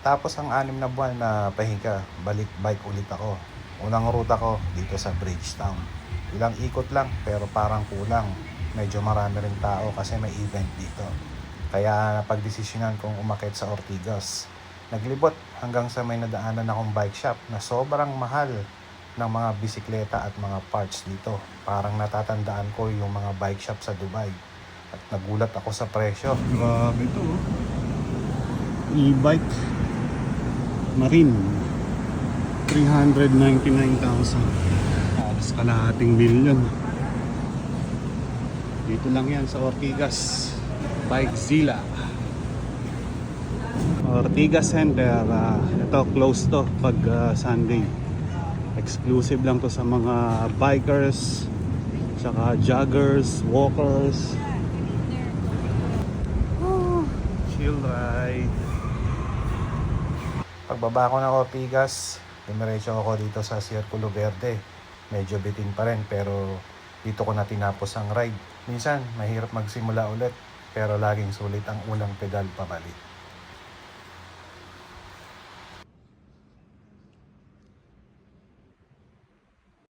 Tapos ang anim na buwan na pahinga, balik bike ulit ako. Unang ruta ko dito sa Bridgetown. Ilang ikot lang pero parang kulang. Medyo marami rin tao kasi may event dito. Kaya napagdesisyonan kong umakit sa Ortigas. Naglibot hanggang sa may nadaanan akong bike shop na sobrang mahal ng mga bisikleta at mga parts dito. Parang natatandaan ko yung mga bike shop sa Dubai. At nagulat ako sa presyo. Grabe oh. E-bike. Marine. 399,000. Halos kalahating milyon. Dito lang yan sa Ortigas. Bikezilla. Ortigas Center. ah, ito, close to pag ah, Sunday. Exclusive lang to sa mga bikers, tsaka joggers, walkers. Chill ride. Pagbaba ko ng Ortigas, dumiretso ako dito sa Circulo Verde. Medyo bitin pa rin pero dito ko na tinapos ang ride. Minsan, mahirap magsimula ulit pero laging sulit ang unang pedal pabalik.